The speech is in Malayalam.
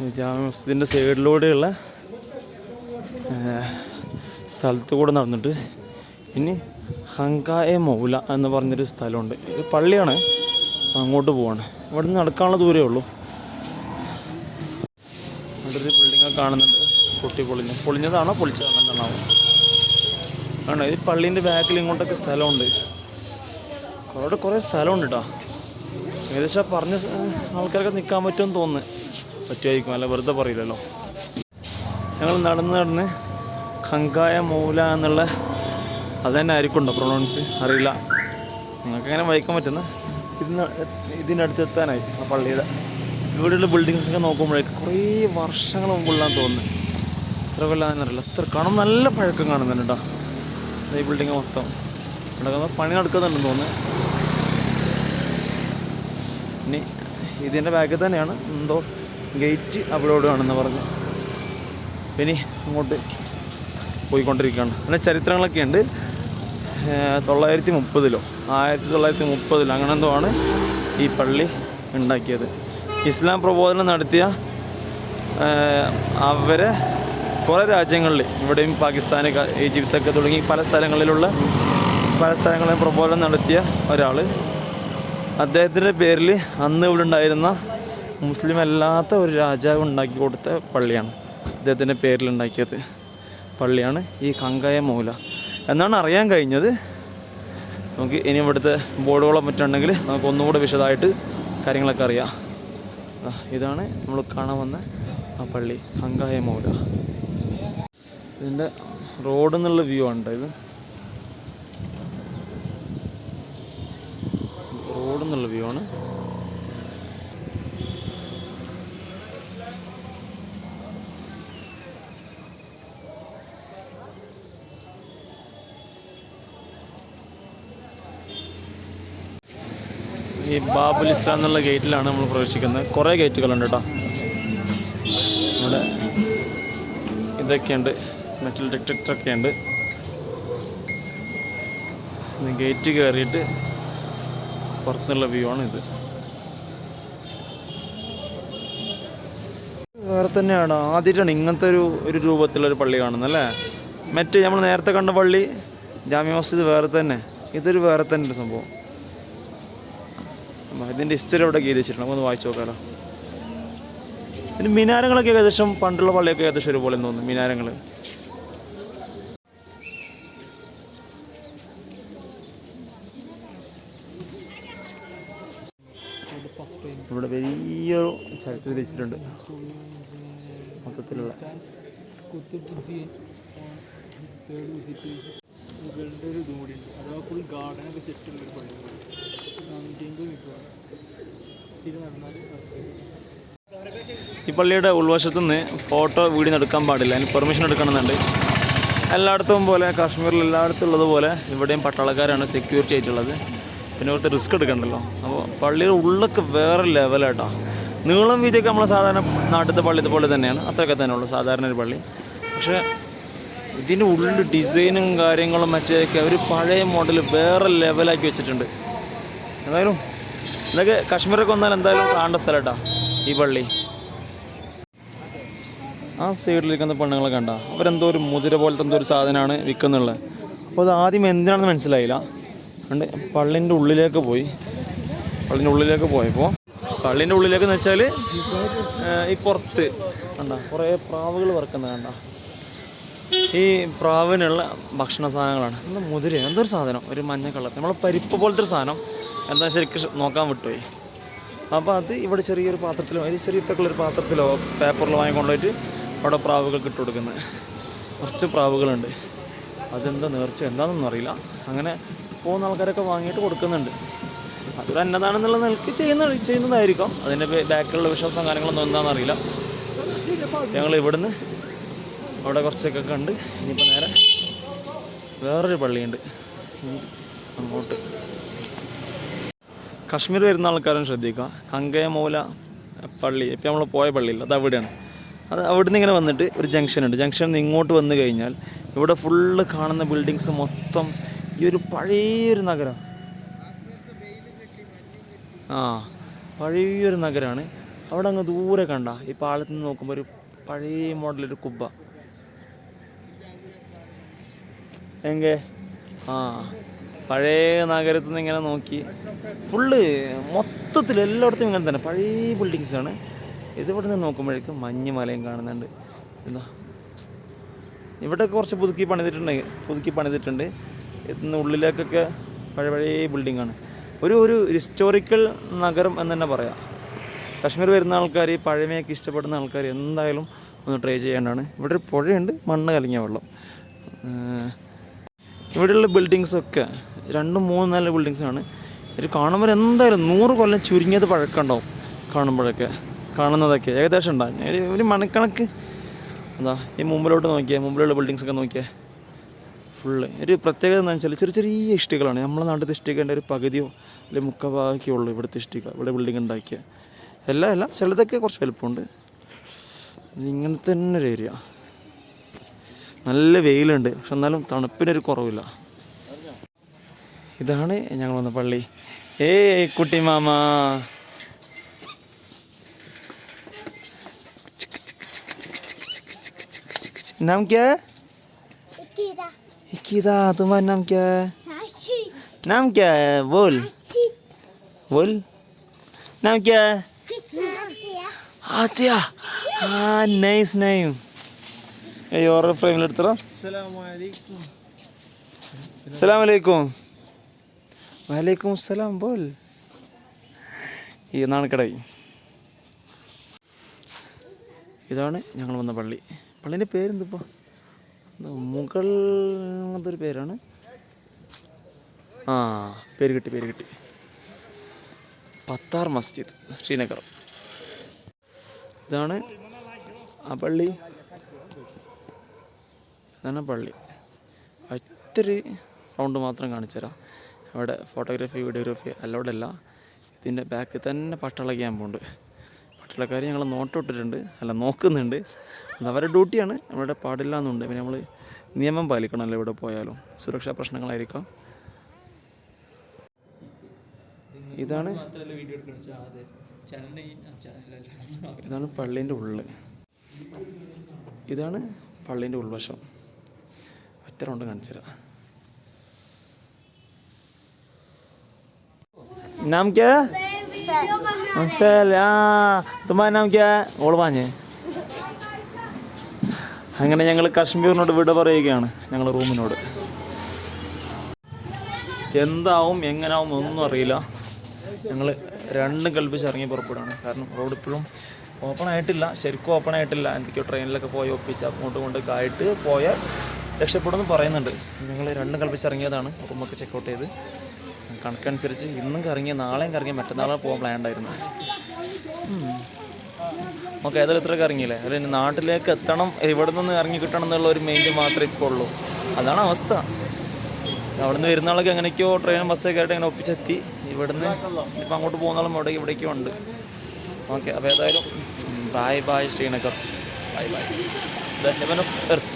മസ്ജിദിന്റെ സൈഡിലൂടെയുള്ള സ്ഥലത്ത് കൂടെ നടന്നിട്ട് ഇനി ഹങ്കായ മൗല എന്ന് പറഞ്ഞൊരു സ്ഥലമുണ്ട്. ഇത് പള്ളിയാണ്. അങ്ങോട്ട് പോവാണ്. ഇവിടെ നിന്ന് നടക്കാനുള്ള ദൂരമേ ഉള്ളൂ. അവിടെ ഒരു കാണുന്നുണ്ട്. പൊട്ടി പൊളിഞ്ഞ്. പൊളിഞ്ഞതാണോ പൊളിച്ചതാണോ എന്താണാവോ ആണ് ഈ പള്ളീന്റെ ബാക്കിൽ ഇങ്ങോട്ടൊക്കെ സ്ഥലമുണ്ട്. അവിടെ കുറേ സ്ഥലമുണ്ട് കേട്ടോ ഏകദേശം പറഞ്ഞ ആൾക്കാരൊക്കെ നിൽക്കാൻ പറ്റുമെന്ന് തോന്നുന്നു. പറ്റുമായിരിക്കും. അല്ല വെറുതെ പറയില്ലല്ലോ. ഞങ്ങൾ നടന്ന് നടന്ന് ഖങ്കായ മൂല എന്നുള്ള അത് തന്നെ ആയിരിക്കും ഉണ്ടോ പ്രൊണൗൺസ് അറിയില്ല. നിങ്ങൾക്ക് അങ്ങനെ വായിക്കാൻ പറ്റുന്ന? ഇതിന് ഇതിനടുത്ത് എത്താനായി ആ പള്ളിയുടെ. ഇവിടെയുള്ള ബിൽഡിങ്സ് ഒക്കെ നോക്കുമ്പോഴേക്ക് കുറേ വർഷങ്ങൾ മുമ്പുള്ളതാന്ന് തോന്നുന്നു. എത്ര കൊല്ലാന്നറിയില്ല എത്ര കാണും. നല്ല പഴക്കം കാണുന്നുണ്ട് കേട്ടോ. ഈ ബിൽഡിങ് മൊത്തം. ഇവിടെ പണി നടക്കുന്നുണ്ടെന്ന് തോന്നുന്നു. ഇനി ഇതിന്റെ ബാക്കിൽ തന്നെയാണ്. എന്തോ ഗേറ്റ് അവിടെ ആണെന്ന് പറഞ്ഞു. ഇനി അങ്ങോട്ട് പോയിക്കൊണ്ടിരിക്കുകയാണ്. പിന്നെ ചരിത്രങ്ങളൊക്കെ ഉണ്ട്. തൊള്ളായിരത്തി മുപ്പതിലോ? ആയിരത്തി തൊള്ളായിരത്തി മുപ്പതിലോ? അങ്ങനെ എന്തോ ആണ് ഈ പള്ളി ഉണ്ടാക്കിയത്. ഇസ്ലാം പ്രബോധനം നടത്തിയ അവരെ കുറേ രാജ്യങ്ങളിൽ ഇവിടെയും പാകിസ്ഥാൻ ഈജിപ്തൊക്കെ തുടങ്ങി പല സ്ഥലങ്ങളിലുള്ള പല സ്ഥലങ്ങളിലും പ്രബോധനം നടത്തിയ ഒരാൾ അദ്ദേഹത്തിന്റെ പേരിൽ അന്ന് ഇവിടെ ഉണ്ടായിരുന്ന മുസ്ലിം അല്ലാത്ത ഒരു രാജാവ് ഉണ്ടാക്കി കൊടുത്ത പള്ളിയാണ്. അദ്ദേഹത്തിന്റെ പേരിൽ ഉണ്ടാക്കിയത് പള്ളിയാണ് ഈ കങ്കായ മൂല. എന്നാണ് അറിയാൻ കഴിഞ്ഞത്. നമുക്ക് ഇനി ഇവിടുത്തെ ബോർഡുകളോ മറ്റുണ്ടെങ്കിൽ നമുക്ക് ഒന്നുകൂടെ വിശദമായിട്ട് കാര്യങ്ങളൊക്കെ അറിയാം. ഇതാണ് നമ്മൾ കാണാൻ വന്ന ആ പള്ളി കങ്കായ മൂല. ഇതിന്റെ റോഡ് എന്നുള്ള വ്യൂ ആണ് ഇത്. റോഡ് എന്നുള്ള വ്യൂ ആണ്. ഈ ബാബുൽ ഇസ്ലാം എന്നുള്ള ഗേറ്റിലാണ് നമ്മൾ പ്രവേശിക്കുന്നത്. കുറേ ഗേറ്റുകളുണ്ട് കേട്ടോ. ഇവിടെ ഇതൊക്കെയുണ്ട്. മെറ്റൽ ഡിറ്റക്ടറൊക്കെ ഉണ്ട് ഗേറ്റ് കയറിയിട്ട് പുറത്തുനിന്നുള്ള വ്യൂ ആണ് ഇത്. വേറെ തന്നെയാണ്. ആദ്യമായിട്ടാണ് ഇങ്ങനത്തെ ഒരു ഒരു രൂപത്തിലൊരു പള്ളി കാണുന്നത് അല്ലേ? മറ്റേ നമ്മൾ നേരത്തെ കണ്ട പള്ളി ജാമ്യ മസ്ജിദ് വേറെ തന്നെ. ഇതൊരു വേറെ തന്നെ ഒരു സംഭവം. ഇതിന്റെ ഹിസ്റ്ററി അവിടെ എഴുതി വെച്ചിട്ടുണ്ട് നമുക്കൊന്ന് വായിച്ചു നോക്കാലോ. ഇതിന് മിനാരങ്ങളൊക്കെ ഏകദേശം പണ്ടുള്ള പള്ളിയൊക്കെ ഏകദേശം ഒരുപോലെ തോന്നുന്നു മിനാരങ്ങൾ ഇവിടെ വലിയ ചരിത്രം രചിച്ചിട്ടുണ്ട്. മൊത്തത്തിലുള്ള. ഒരു ഇതും കൂടി ഉണ്ട്. ഒരു പള്ളി ഈ പള്ളിയുടെ ഉൾവശത്തു നിന്ന് ഫോട്ടോ വീഡിയോ എടുക്കാൻ പാടില്ല. അതിന് പെർമിഷൻ എടുക്കണമെന്നുണ്ട്. എല്ലായിടത്തും പോലെ കാശ്മീരിൽ എല്ലായിടത്തും ഉള്ളതുപോലെ ഇവിടെയും പട്ടാളക്കാരാണ് സെക്യൂരിറ്റി ആയിട്ടുള്ളത്. പിന്നെ ഇവിടുത്തെ റിസ്ക് എടുക്കണ്ടല്ലോ. അപ്പോൾ പള്ളിയുടെ ഉള്ളൊക്കെ വേറെ ലെവലാട്ടോ നീളം വീതിയൊക്കെ നമ്മൾ സാധാരണ നാട്ടിലത്തെ പള്ളിയത്തെ പോലെ തന്നെയാണ്. അത്രയൊക്കെ തന്നെ ഉള്ളൂ സാധാരണ ഒരു പള്ളി. പക്ഷേ ഇതിന്റെ ഉള്ളിൽ ഡിസൈനും കാര്യങ്ങളും മറ്റേതൊക്കെ ഒരു പഴയ മോഡൽ വേറെ ലെവലാക്കി വെച്ചിട്ടുണ്ട്. എന്തായാലും ഇതൊക്കെ കാശ്മീരൊക്കെ വന്നാൽ എന്തായാലും കാണേണ്ട സ്ഥലമാട്ടാ ഈ പള്ളി. ആ സൈഡിലിരിക്കുന്ന പെണ്ണുങ്ങളെ കണ്ട അവരെന്തോ ഒരു മുതിര പോലത്തെ എന്തോ ഒരു സാധനമാണ് വിൽക്കുന്നുള്ളത്. അപ്പോൾ അത് ആദ്യം എന്തിനാണെന്ന് മനസ്സിലായില്ല. അതുകൊണ്ട് പള്ളിന്റെ ഉള്ളിലേക്ക് പോയി. പള്ളിന്റെ ഉള്ളിലേക്ക് പോയപ്പോൾ പള്ളിന്റെ ഉള്ളിലേക്ക് എന്ന് വെച്ചാൽ ഈ പുറത്ത് കണ്ട കുറേ പ്രാവുകൾ വറക്കുന്നത് കണ്ട. ഈ പ്രാവിനുള്ള ഭക്ഷണ സാധനങ്ങളാണ്. എന്താ മുതിര എന്തൊരു സാധനം ഒരു മഞ്ഞ കളർ. നമ്മളെ പരിപ്പ് പോലത്തെ ഒരു സാധനം. എന്താ ശരിക്കും നോക്കാൻ വിട്ടുപോയി. അപ്പോൾ അത് ഇവിടെ ചെറിയൊരു പാത്രത്തിലോ ഇത് ചെറിയ ഒരു പാത്രത്തിലോ പേപ്പറിലോ വാങ്ങിക്കൊണ്ടുപോയിട്ട് അവിടെ പ്രാവുകൾക്ക് ഇട്ട് കൊടുക്കുന്നത് കുറച്ച് പ്രാവുകളുണ്ട്. അതെന്താ നേർച്ച എന്താണെന്നൊന്നും അറിയില്ല. അങ്ങനെ പോകുന്ന ആൾക്കാരൊക്കെ വാങ്ങിയിട്ട് കൊടുക്കുന്നുണ്ട്. അതൊരു അന്നതാണെന്നുള്ള നിലയ്ക്ക് ചെയ്യുന്ന ചെയ്യുന്നതായിരിക്കും. അതിന്റെ ബാക്കിലുള്ള വിശ്വാസം കാര്യങ്ങളൊന്നും എന്താണെന്ന് അറിയില്ല. ഞങ്ങൾ ഇവിടുന്ന് അവിടെ കുറച്ചൊക്കെ കണ്ട് ഇനിയിപ്പോൾ നേരെ വേറൊരു പള്ളിയുണ്ട്. അങ്ങോട്ട്. കാശ്മീർ വരുന്ന ആൾക്കാരും ശ്രദ്ധിക്കുക. കങ്കയമൂല പള്ളി ഇപ്പം നമ്മൾ പോയ പള്ളിയില്ല അത് അവിടെയാണ്. അത് അവിടെ നിന്ന് ഇങ്ങനെ വന്നിട്ട് ഒരു ജംഗ്ഷൻ ഉണ്ട്. ജംഗ്ഷനിൽ നിന്ന് ഇങ്ങോട്ട് വന്നു കഴിഞ്ഞാൽ ഇവിടെ ഫുള്ള് കാണുന്ന ബിൽഡിങ്സ് മൊത്തം ഈ ഒരു പഴയൊരു നഗരം ആ പഴയൊരു നഗരമാണ് അവിടെ അങ്ങ് ദൂരെ കണ്ട ഈ പാലത്തിൽ നിന്ന് നോക്കുമ്പോൾ ഒരു പഴയ മോഡലൊരു കുബ്ബ. എങ്കേ? ആ. പഴയ നഗരത്തിൽ നിന്ന് ഇങ്ങനെ നോക്കി. ഫുള്ള് മൊത്തത്തിൽ എല്ലായിടത്തും ഇങ്ങനെ തന്നെ. പഴയ ബിൽഡിങ്സാണ് ഇതിവിടെ നിന്ന് നോക്കുമ്പോഴേക്കും മഞ്ഞ് മലയും കാണുന്നുണ്ട്. എന്താ ഇവിടെ കുറച്ച് പുതുക്കി പണിതിട്ടുണ്ട്. പുതുക്കി പണിതിട്ടുണ്ട്. ഇന്ന് ഉള്ളിലേക്കൊക്കെ പഴയ പഴയ ബിൽഡിങ്ങാണ് ഒരു ഒരു ഹിസ്റ്റോറിക്കൽ നഗരം എന്ന് തന്നെ പറയാം. കാശ്മീർ വരുന്ന ആൾക്കാർ പഴമയൊക്കെ ഇഷ്ടപ്പെടുന്ന ആൾക്കാർ എന്തായാലും ഒന്ന് ട്രൈ ചെയ്യേണ്ടതാണ്. ഇവിടെ ഒരു പുഴയുണ്ട്. മണ്ണ് കലങ്ങിയ വെള്ളം. ഇവിടെയുള്ള ബിൽഡിങ്സൊക്കെ രണ്ടും മൂന്നും നാല് ബിൽഡിങ്സാണ് ഇത് കാണുമ്പോൾ എന്തായാലും നൂറ് കൊല്ലം ചുരുങ്ങിയത് പഴക്കമുണ്ടാവും കാണുമ്പോഴൊക്കെ. കാണുന്നതൊക്കെ. ഏകദേശം ഉണ്ടാകും ഒരു ഒരു മണിക്കണക്ക് എന്താ ഈ മുമ്പിലോട്ട് നോക്കിയാൽ മുമ്പിലുള്ള ബിൽഡിങ്സൊക്കെ നോക്കിയാൽ ഫുള്ള് ഒരു പ്രത്യേകത എന്താ വെച്ചാൽ ചെറിയ ചെറിയ ഇഷ്ടികളാണ് നമ്മളെ നാട്ടിലത്തെ ഇഷ്ടികന്റെ ഒരു പകുതിയോ അല്ലെങ്കിൽ മുക്കാൽ ഉള്ളൂ ഇവിടുത്തെ ഇഷ്ടിക ഇവിടെ ബിൽഡിംഗ് ഉണ്ടാക്കിയ. എല്ലാം എല്ലാം ചിലതൊക്കെ കുറച്ച് വലുപ്പമുണ്ട്. ഇങ്ങനെ തന്നെ ഒരു ഏരിയ നല്ല വെയിലുണ്ട്. പക്ഷെ എന്നാലും തണുപ്പിനൊരു കുറവില്ല. ഇതാണ് ഞങ്ങൾ വന്ന പള്ളി ഏയ് കുട്ടി മാമ नाम क्या है Ikida. इकिदा तुम्हारा नाम क्या है Rashid. नाम क्या है बोल Rashid. बोल नाम क्या है Nadia. आत्या हाँ नाइस नेम ये और വലൈക്കും സലാം ബോൽ ഇതാണ് കടയി ഇതാണ് ഞങ്ങൾ വന്ന പള്ളി. പള്ളീന്റെ പേരെന്തിപ്പോൾ മുഗൾ അങ്ങനത്തെ ഒരു പേരാണ്. ആ പേര് കിട്ടി പേര് കിട്ടി. പത്താർ മസ്ജിദ് ശ്രീനഗർ ഇതാണ് ആ പള്ളി. ഇതാണ് പള്ളി. ഒത്തിരി റൗണ്ട് മാത്രം കാണിച്ചു തരാം അവിടെ ഫോട്ടോഗ്രാഫി വീഡിയോഗ്രാഫി അല്ലോടെ അല്ല ഇതിന്റെ ബാക്കിൽ തന്നെ പട്ടാള ക്യാമ്പുണ്ട് പട്ടാളക്കാർ ഞങ്ങൾ നോട്ടിട്ടിട്ടുണ്ട് അല്ല നോക്കുന്നുണ്ട്. അത് അവരുടെ ഡ്യൂട്ടിയാണ്. അവരുടെ പാടില്ല എന്നുണ്ട് പിന്നെ നമ്മൾ നിയമം പാലിക്കണമല്ലോ ഇവിടെ പോയാലും. സുരക്ഷാ പ്രശ്നങ്ങളായിരിക്കാം. ഇതാണ് ഇതാണ് പള്ളീന്റെ ഉള്ളിൽ ഇതാണ് പള്ളീന്റെ ഉൾവശം. ഒറ്റ റൗണ്ട് കാണിച്ചു തരാം നാം ക്യാ മനസ്സിലായില്ല ആ തുമ്മാ നാം ക്യാ ഓൾ പാഞ്ഞ് അങ്ങനെ ഞങ്ങൾ കാശ്മീരിനോട് വിട പറയുകയാണ് ഞങ്ങൾ റൂമിനോട്. എന്താവും എങ്ങനാവും ഒന്നും അറിയില്ല. ഞങ്ങൾ രണ്ടും കൽപ്പിച്ച് ഇറങ്ങി പുറപ്പെടുകയാണ്. കാരണം റോഡ് ഇപ്പോഴും ഓപ്പൺ ആയിട്ടില്ല ശരിക്കും ഓപ്പൺ ആയിട്ടില്ല. എന്തൊക്കെയോ ട്രെയിനിലൊക്കെ പോയി ഒപ്പിച്ച് അങ്ങോട്ടും ഇങ്ങോട്ടൊക്കെ ആയിട്ട് പോയാൽ രക്ഷപ്പെടുമെന്ന് പറയുന്നുണ്ട്. ഞങ്ങൾ രണ്ടും കളിപ്പിച്ചിറങ്ങിയതാണ്. റൂമൊക്കെ ചെക്കൗട്ട് ചെയ്ത്. കണക്കനുസരിച്ച് ഇന്നും കറങ്ങി നാളെയും കറങ്ങി മറ്റന്നാളെ പോകാൻ പ്ലാൻ ഉണ്ടായിരുന്നു നമുക്ക് ഏതായാലും ഇത്ര ഇറങ്ങിയില്ലേ? അതിൽ നാട്ടിലേക്ക് എത്തണം ഇവിടെ നിന്ന് ഇറങ്ങി കിട്ടണം എന്നുള്ള ഒരു മെയിൻ മാത്രമേ ഇപ്പോൾ ഉള്ളൂ. അതാണ് അവസ്ഥ. അവിടെ നിന്ന് വരുന്ന ആളൊക്കെ എങ്ങനെയൊക്കെയോ ട്രെയിനും ബസ്സൊക്കെ ആയിട്ട് ഇങ്ങനെ ഒപ്പിച്ചെത്തി. ഇവിടുന്ന് ഇപ്പം അങ്ങോട്ട് പോകുന്നാളും അവിടെ ഇവിടേക്കും ഉണ്ട്. ഓക്കെ അപ്പോൾ ഏതായാലും bye bye Srinagar. Bye bye the heaven of earth